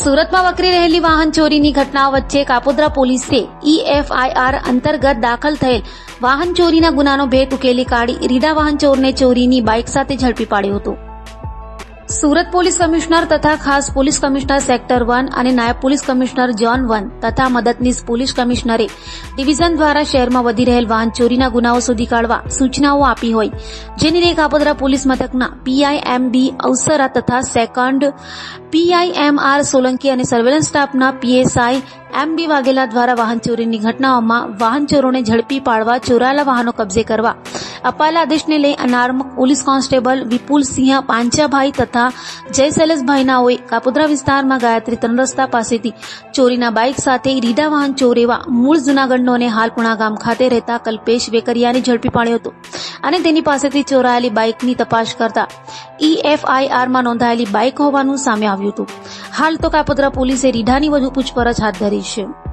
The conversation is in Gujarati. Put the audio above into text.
સુરતમાં વકરી રહેલી વાહન ચોરીની ઘટના વચ્ચે કાપોદ્રા પોલીસે ઈએફઆઈઆર અંતર્ગત દાખલ થયેલ વાહન ચોરીના ગુનાનો ભેદ ઉકેલી કાઢી રીડા વાહન ચોરને ચોરીની બાઇક સાથે ઝડપી પાડ્યો હતો. સુરત પોલીસ કમિશનર તથા ખાસ પોલીસ કમિશનર સેક્ટર વન અને નાયબ પોલીસ કમિશનર જોન વન તથા મદદનીશ પોલીસ કમિશનરે ડિવિઝન દ્વારા શહેરમાં વધી રહેલ વાહન ચોરીના ગુનાઓ શોધી કાઢવા સૂચનાઓ આપી હોય. જેની રેખ આપોદરા પોલીસ મથકના પીઆઈએમડી અવસરા તથા સેકન્ડ પીઆઈએમઆર સોલંકી અને સર્વેલન્સ સ્ટાફના પીએસઆઈ એમ બી વાઘેલા દ્વારા વાહન ચોરીની ઘટનાઓમાં વાહન ચોરોને ઝડપી પાડવા ચોરાયેલા વાહનો કબજે કરવા અપાયેલા આદેશને લઈ unarmed police constable Vipul Sinh Panchabhai તથા જય શૈલેષભાઈ નાઓએ કાપોદ્રા વિસ્તારમાં ગાયત્રી ત્રણ રસ્તા પાસેથી ચોરીના બાઇક સાથે રીડા વાહન ચોર એવા મૂળ જૂનાગઢનો અને હાલ ગામ ખાતે રહેતા કલ્પેશ વેકરિયાને ઝડપી પાડ્યો હતો અને તેની પાસેથી ચોરાયેલી બાઇકની તપાસ કરતા ઈએફઆઈઆરમાં નોંધાયેલી બાઇક હોવાનું સામે આવ્યું હતું હાલ તો કાપોદ્રા પોલીસે રીઢાની વધુ પૂછપરછ હાથ ધરી છે।